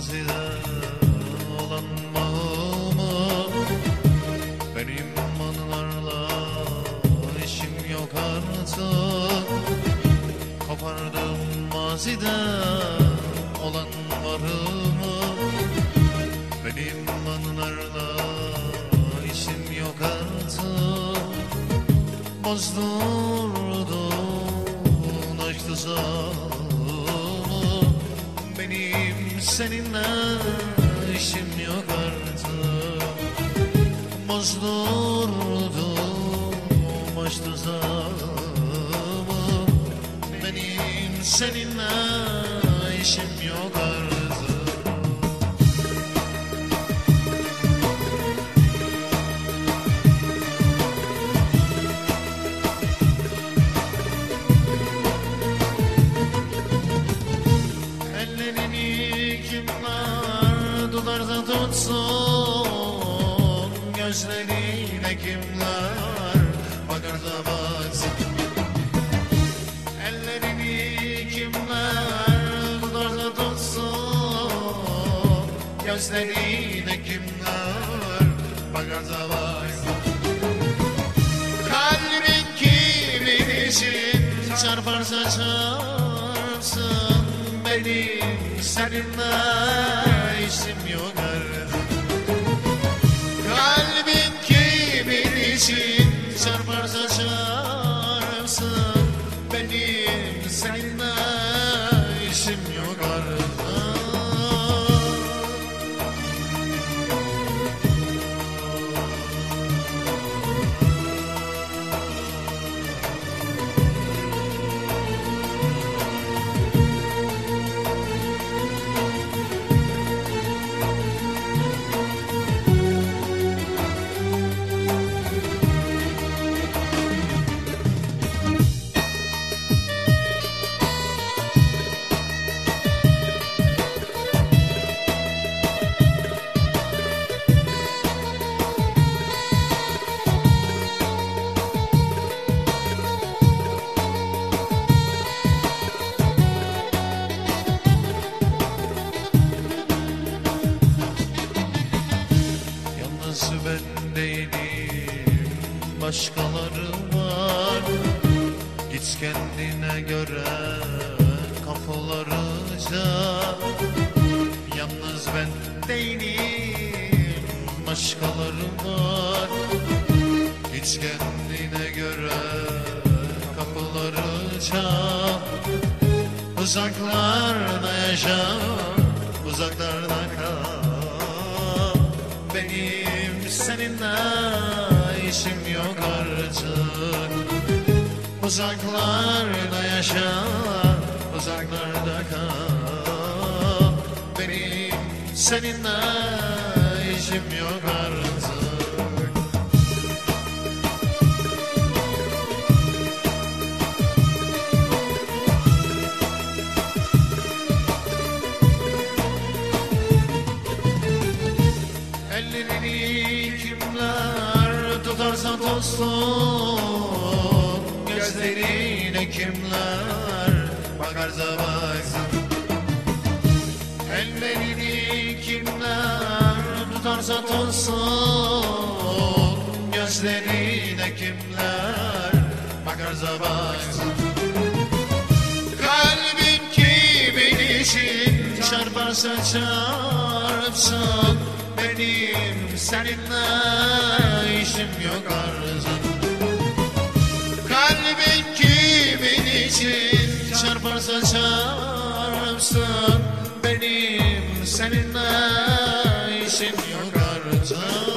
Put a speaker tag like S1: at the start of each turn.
S1: mazide olan Benim anılarla işim yok artık. Kopardım mazide olan Benim anılarla işim yok artık. Bozdurdun aşkı sana seninle işim yok artık. Bozdurdum aşk tuzağımı Benim seninle işim yok artık Gözlerine kimler? Bakarsa baksın Kalbin kimin için çarparsa çarpsın Benim seninle işim yok Kalbin kimin için çarparsa çarpsın Başkaları var. Git kendine göre Kapılarıca Yalnız ben değilim Başkaları var. Git kendine göre Kapılarıca Uzaklarda yaşa Uzaklarda kal. Benim seninle işim yok artık. Uzaklarda yaşa Uzaklarda kal. Benim seninle işim yok artık tutsun Gözlerine kimler bakarsa baksın Ellerini kimler tutarsa tutsun Gözlerine kimler bakarsa baksın Kalbin kimin için çarparsa çarpsın Benim seninle yaz açarsın Benim seninle işim yok artık